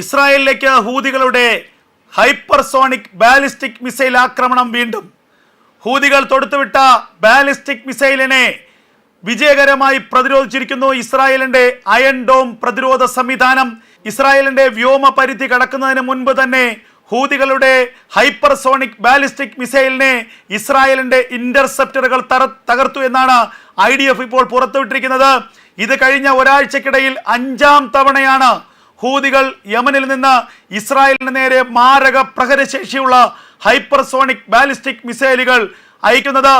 ഇസ്രായേലിലേക്ക് ഹൂതികളുടെ hypersonic ballistic missile ആക്രമണം വീണ്ടും. ഹൂതികൾ തൊടുത്തുവിട്ട ബാലിസ്റ്റിക് മിസൈലിനെ വിജയകരമായി പ്രതിരോധിച്ചിരിക്കുന്നു ഇസ്രായേലിന്റെ അയൺ ഡോം പ്രതിരോധ സംവിധാനം. ഇസ്രായേലിന്റെ വ്യോമ പരിധി കടക്കുന്നതിന് മുൻപ് തന്നെ ഹൂതികളുടെ ഹൈപ്പർസോണിക് ബാലിസ്റ്റിക് മിസൈലിനെ ഇസ്രായേലിന്റെ ഇന്റർസെപ്റ്ററുകൾ തകർത്തു എന്നാണ് ഐ ഇപ്പോൾ പുറത്തുവിട്ടിരിക്കുന്നത്. ഇത് കഴിഞ്ഞ ഒരാഴ്ചക്കിടയിൽ അഞ്ചാം തവണയാണ് ഹൂതികൾ യമനിൽ നിന്ന് ഇസ്രായേലിന് നേരെ മാരക പ്രഹരശേഷിയുള്ള ഹൈപ്പർസോണിക് ബാലിസ്റ്റിക് മിസൈലുകൾ അയക്കുന്നത്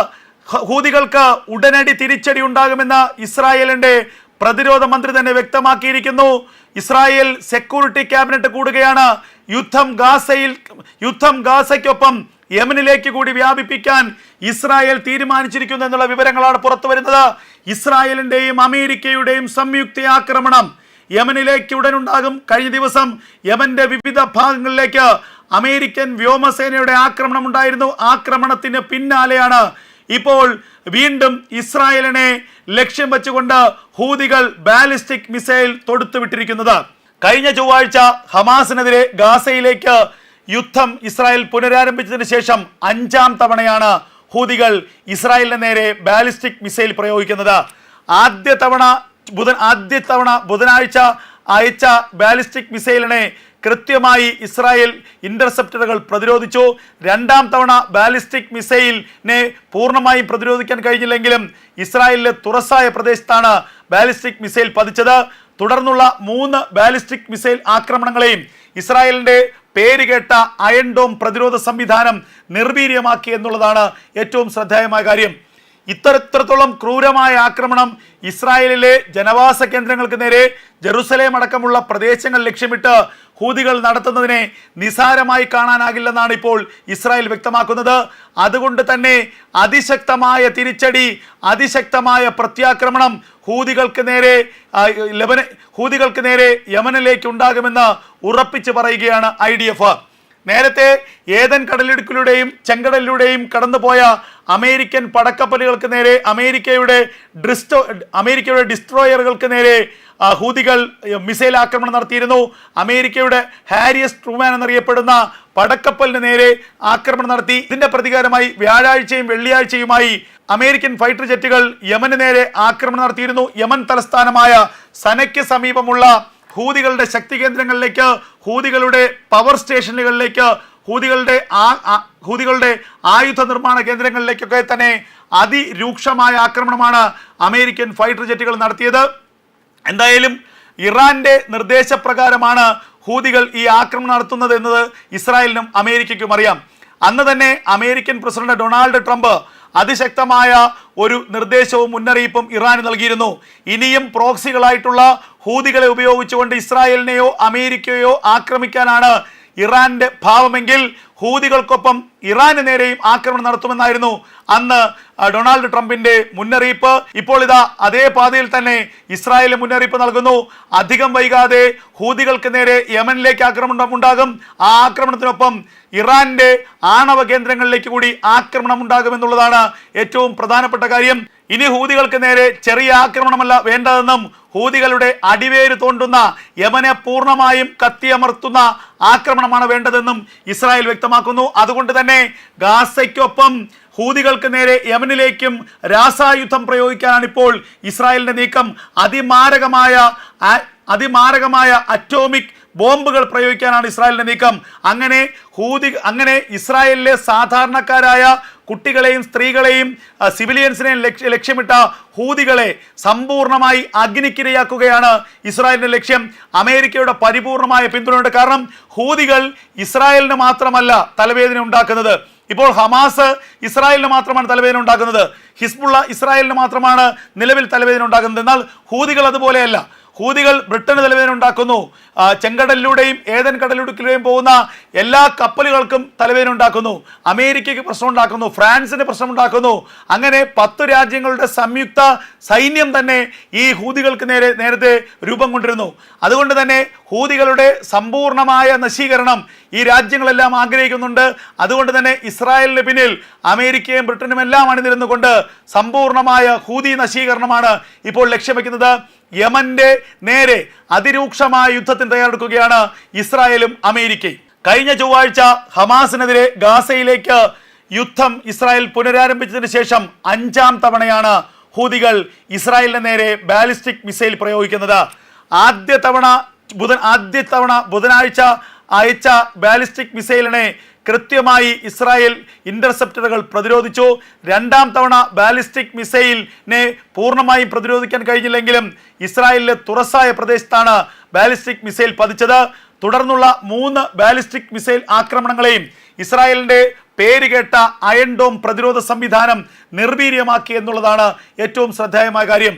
ഹൂതികൾക്ക് ഉടനടി തിരിച്ചടി ഉണ്ടാകുമെന്ന് ഇസ്രായേലിന്റെ പ്രതിരോധ മന്ത്രി തന്നെ വ്യക്തമാക്കിയിരിക്കുന്നു. ഇസ്രായേൽ സെക്യൂരിറ്റി ക്യാബിനറ്റ് കൂടുകയാണ്. യുദ്ധം ഗാസയിൽ യുദ്ധം ഗാസയ്ക്കൊപ്പം യമനിലേക്ക് കൂടി വ്യാപിപ്പിക്കാൻ ഇസ്രായേൽ തീരുമാനിച്ചിരിക്കുന്നു എന്നുള്ള വിവരങ്ങളാണ് പുറത്തു വരുന്നത് ഇസ്രായേലിന്റെയും അമേരിക്കയുടെയും സംയുക്ത ആക്രമണം യമനിലേക്ക് ഉടനുണ്ടാകും കഴിഞ്ഞ ദിവസം യമന്റെ വിവിധ ഭാഗങ്ങളിലേക്ക് അമേരിക്കൻ വ്യോമസേനയുടെ ആക്രമണം ഉണ്ടായിരുന്നു. ആക്രമണത്തിന് പിന്നാലെയാണ് ഇപ്പോൾ വീണ്ടും ഇസ്രായേലിനെ ലക്ഷ്യം വെച്ചുകൊണ്ട് ഹൂതികൾ ബാലിസ്റ്റിക് മിസൈൽ തൊടുത്തുവിട്ടിരിക്കുന്നത്. കഴിഞ്ഞ ചൊവ്വാഴ്ച ഹമാസിനെതിരെ ഗാസയിലേക്ക് യുദ്ധം ഇസ്രായേൽ പുനരാരംഭിച്ചതിന് ശേഷം അഞ്ചാം തവണയാണ് ഹൂതികൾ ഇസ്രായേലിന് നേരെ ബാലിസ്റ്റിക് മിസൈൽ പ്രയോഗിക്കുന്നത്. ആദ്യ തവണ ബുധൻ ആദ്യ തവണ ബുധനാഴ്ച അയച്ച ബാലിസ്റ്റിക് മിസൈലിനെ കൃത്യമായി ഇസ്രായേൽ ഇന്റർസെപ്റ്ററുകൾ പ്രതിരോധിച്ചു. രണ്ടാം തവണ ബാലിസ്റ്റിക് മിസൈലിനെ പൂർണമായും പ്രതിരോധിക്കാൻ കഴിഞ്ഞില്ലെങ്കിലും ഇസ്രായേലിലെ തുറസായ പ്രദേശത്താണ് ബാലിസ്റ്റിക് മിസൈൽ പതിച്ചത്. തുടർന്നുള്ള മൂന്ന് ബാലിസ്റ്റിക് മിസൈൽ ആക്രമണങ്ങളെയും ഇസ്രായേലിന്റെ പേര് കേട്ട അയൺ ഡോം പ്രതിരോധ സംവിധാനം നിർവീര്യമാക്കി എന്നുള്ളതാണ് ഏറ്റവും ശ്രദ്ധേയമായ കാര്യം. ഇത്തരത്തോളം ക്രൂരമായ ആക്രമണം ഇസ്രായേലിലെ ജനവാസ കേന്ദ്രങ്ങൾക്ക് നേരെ ജെറുസലേം അടക്കമുള്ള പ്രദേശങ്ങൾ ലക്ഷ്യമിട്ട് ഹൂതികൾ നടത്തുന്നതിനെ നിസാരമായി കാണാനാകില്ലെന്നാണ് ഇപ്പോൾ ഇസ്രായേൽ വ്യക്തമാക്കുന്നത്. അതുകൊണ്ട് തന്നെ അതിശക്തമായ തിരിച്ചടി അതിശക്തമായ പ്രത്യാക്രമണം ഹൂതികൾക്ക് നേരെ ലബന ഹൂതികൾക്ക് നേരെ യമനിലേക്ക് ഉണ്ടാകുമെന്ന് ഉറപ്പിച്ചു പറയുകയാണ് ഐ നേരത്തെ ഏതൻ കടലിടുക്കിലൂടെയും ചെങ്കടലിലൂടെയും കടന്നുപോയ അമേരിക്കൻ പടക്കപ്പലുകൾക്ക് നേരെ അമേരിക്കയുടെ ഡ്രിസ്റ്റോ അമേരിക്കയുടെ ഡിസ്ട്രോയറുകൾക്ക് നേരെ ഹൂതികൾ മിസൈൽ ആക്രമണം നടത്തിയിരുന്നു. അമേരിക്കയുടെ ഹാരിയസ് ട്രൂമാൻ എന്നറിയപ്പെടുന്ന പടക്കപ്പലിന് നേരെ ആക്രമണം നടത്തി. ഇതിന്റെ പ്രതികാരമായി വ്യാഴാഴ്ചയും വെള്ളിയാഴ്ചയുമായി അമേരിക്കൻ ഫൈറ്റർ ജെറ്റുകൾ യമന് നേരെ ആക്രമണം നടത്തിയിരുന്നു. യമൻ തലസ്ഥാനമായ സനയ്ക്ക് സമീപമുള്ള ഹൂതികളുടെ ശക്തി കേന്ദ്രങ്ങളിലേക്ക് ഹൂതികളുടെ പവർ സ്റ്റേഷനുകളിലേക്ക് ഹൂതികളുടെ ആ ഹൂതികളുടെ ആയുധ നിർമ്മാണ കേന്ദ്രങ്ങളിലേക്കൊക്കെ തന്നെ അതിരൂക്ഷമായ ആക്രമണമാണ് അമേരിക്കൻ ഫൈറ്റർ ജെറ്റുകൾ നടത്തിയത്. എന്തായാലും ഇറാന്റെ നിർദ്ദേശപ്രകാരമാണ് ഹൂതികൾ ഈ ആക്രമണം നടത്തുന്നത് എന്നത് ഇസ്രായേലിനും അമേരിക്കയ്ക്കും അറിയാം. അന്ന് തന്നെ അമേരിക്കൻ പ്രസിഡന്റ് ഡൊണാൾഡ് ട്രംപ് അതിശക്തമായ ഒരു നിർദ്ദേശവും മുന്നറിയിപ്പും ഇറാൻ നൽകിയിരുന്നു. ഇനിയും പ്രോക്സികളായിട്ടുള്ള ഹൂതികളെ ഉപയോഗിച്ചുകൊണ്ട് ഇസ്രായേലിനെയോ അമേരിക്കയോ ആക്രമിക്കാനാണ് ഇറാന്റെ ഭാവമെങ്കിൽ ഹൂതികൾക്കൊപ്പം ഇറാന് നേരെയും ആക്രമണം നടത്തുമെന്നായിരുന്നു അന്ന് ഡൊണാൾഡ് ട്രംപിന്റെ മുന്നറിയിപ്പ്. ഇപ്പോൾ ഇതാ അതേ പാതയിൽ തന്നെ ഇസ്രായേൽ മുന്നറിയിപ്പ് നൽകുന്നു. അധികം വൈകാതെ ഹൂതികൾക്ക് നേരെ യമനിലേക്ക് ആക്രമണം ഉണ്ടാകും. ആ ആക്രമണത്തിനൊപ്പം ഇറാന്റെ ആണവ കേന്ദ്രങ്ങളിലേക്ക് കൂടി ആക്രമണം ഉണ്ടാകുമെന്നുള്ളതാണ് ഏറ്റവും പ്രധാനപ്പെട്ട കാര്യം. ഇനി ഹൂതികൾക്ക് നേരെ ചെറിയ ആക്രമണമല്ല വേണ്ടതെന്നും ഹൂതികളുടെ അടിവേര് തോണ്ടുന്ന യമനെ പൂർണമായും കത്തിയമർത്തുന്ന ആക്രമണമാണ് വേണ്ടതെന്നും ഇസ്രായേൽ വ്യക്തമാക്കുന്നു. അതുകൊണ്ട് തന്നെ ഗാസയ്ക്കൊപ്പം ഹൂതികൾക്ക് നേരെ യമനിലേക്കും രാസായുധം പ്രയോഗിക്കാനാണ് ഇപ്പോൾ ഇസ്രായേലിന്റെ നീക്കം. അതിമാരകമായ അതിമാരകമായ അറ്റോമിക് ബോംബുകൾ പ്രയോഗിക്കാനാണ് ഇസ്രായേലിന്റെ നീക്കം. അങ്ങനെ ഹൂതി അങ്ങനെ ഇസ്രായേലിലെ സാധാരണക്കാരായ കുട്ടികളെയും സ്ത്രീകളെയും സിവിലിയൻസിനെയും ലക്ഷ്യ ലക്ഷ്യമിട്ട ഹൂതികളെ സമ്പൂർണമായി അഗ്നിക്കിരയാക്കുകയാണ് ഇസ്രായേലിന്റെ ലക്ഷ്യം. അമേരിക്കയുടെ പരിപൂർണമായ പിന്തുണയുണ്ട്. കാരണം ഹൂതികൾ ഇസ്രായേലിന് മാത്രമല്ല തലവേദന ഉണ്ടാക്കുന്നത്. ഇപ്പോൾ ഹമാസ് ഇസ്രായേലിന് മാത്രമാണ് തലവേദന ഉണ്ടാക്കുന്നത്. ഹിസ്ബുള്ള ഇസ്രായേലിന് മാത്രമാണ് നിലവിൽ തലവേദന ഉണ്ടാക്കുന്നത്. എന്നാൽ ഹൂതികൾ അതുപോലെയല്ല. ഹൂതികൾ ബ്രിട്ടന് തലവേദന ഉണ്ടാക്കുന്നു ചെങ്കടലിലൂടെയും ഏതൻ കടലിടുക്കിലൂടെയും പോകുന്ന എല്ലാ കപ്പലുകൾക്കും തലവേദന ഉണ്ടാക്കുന്നു അമേരിക്കയ്ക്ക് പ്രശ്നം ഉണ്ടാക്കുന്നു ഫ്രാൻസിന് പ്രശ്നം ഉണ്ടാക്കുന്നു അങ്ങനെ പത്ത് രാജ്യങ്ങളുടെ സംയുക്ത സൈന്യം തന്നെ ഈ ഹൂതികൾക്ക് നേരെ നേരത്തെ രൂപം കൊണ്ടിരുന്നു. അതുകൊണ്ട് തന്നെ ഹൂതികളുടെ സമ്പൂർണമായ നശീകരണം ഈ രാജ്യങ്ങളെല്ലാം ആഗ്രഹിക്കുന്നുണ്ട്. അതുകൊണ്ട് തന്നെ ഇസ്രായേലിന് പിന്നിൽ അമേരിക്കയും ബ്രിട്ടനും എല്ലാം അണിനിരുന്നുകൊണ്ട് സമ്പൂർണമായ ഹൂതി നശീകരണമാണ് ഇപ്പോൾ ലക്ഷ്യം വയ്ക്കുന്നത് യമന്റെ നേരെ അതിരൂക്ഷമായ യുദ്ധത്തിന് തയ്യാറെടുക്കുകയാണ് ഇസ്രായേലും അമേരിക്കയും. കഴിഞ്ഞ ചൊവ്വാഴ്ച ഹമാസിനെതിരെ ഗാസയിലേക്ക് യുദ്ധം ഇസ്രായേൽ പുനരാരംഭിച്ചതിന് ശേഷം അഞ്ചാം തവണയാണ് ഹൂതികൾ ഇസ്രായേലിന് നേരെ ബാലിസ്റ്റിക് മിസൈൽ പ്രയോഗിക്കുന്നത്. ആദ്യ തവണ ബുധൻ ആദ്യ തവണ ബുധനാഴ്ച അയച്ച ബാലിസ്റ്റിക് മിസൈലിനെ കൃത്യമായി ഇസ്രായേൽ ഇന്റർസെപ്റ്ററുകൾ പ്രതിരോധിച്ചു. രണ്ടാം തവണ ബാലിസ്റ്റിക് മിസൈലിനെ പൂർണമായും പ്രതിരോധിക്കാൻ കഴിഞ്ഞില്ലെങ്കിലും ഇസ്രായേലിലെ തുറസായ പ്രദേശത്താണ് ബാലിസ്റ്റിക് മിസൈൽ പതിച്ചത്. തുടർന്നുള്ള മൂന്ന് ബാലിസ്റ്റിക് മിസൈൽ ആക്രമണങ്ങളെയും ഇസ്രായേലിന്റെ പേര് കേട്ട അയൺ ഡോം പ്രതിരോധ സംവിധാനം നിർവീര്യമാക്കി എന്നുള്ളതാണ് ഏറ്റവും ശ്രദ്ധേയമായ കാര്യം.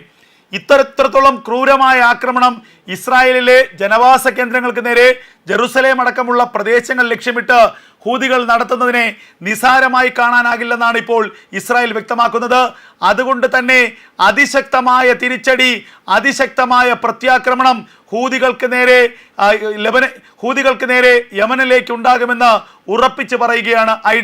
ഇത്തരത്തിടത്തോളം ക്രൂരമായ ആക്രമണം ഇസ്രായേലിലെ ജനവാസ കേന്ദ്രങ്ങൾക്ക് നേരെ ജെറുസലേം അടക്കമുള്ള പ്രദേശങ്ങൾ ലക്ഷ്യമിട്ട് ഹൂതികൾ നടത്തുന്നതിനെ നിസാരമായി കാണാനാകില്ലെന്നാണ് ഇപ്പോൾ ഇസ്രായേൽ വ്യക്തമാക്കുന്നത്. അതുകൊണ്ട് തന്നെ അതിശക്തമായ തിരിച്ചടി അതിശക്തമായ പ്രത്യാക്രമണം ഹൂതികൾക്ക് നേരെ ലെബന ഹൂതികൾക്ക് നേരെ യമനിലേക്ക് ഉണ്ടാകുമെന്ന് ഉറപ്പിച്ചു പറയുകയാണ് ഐ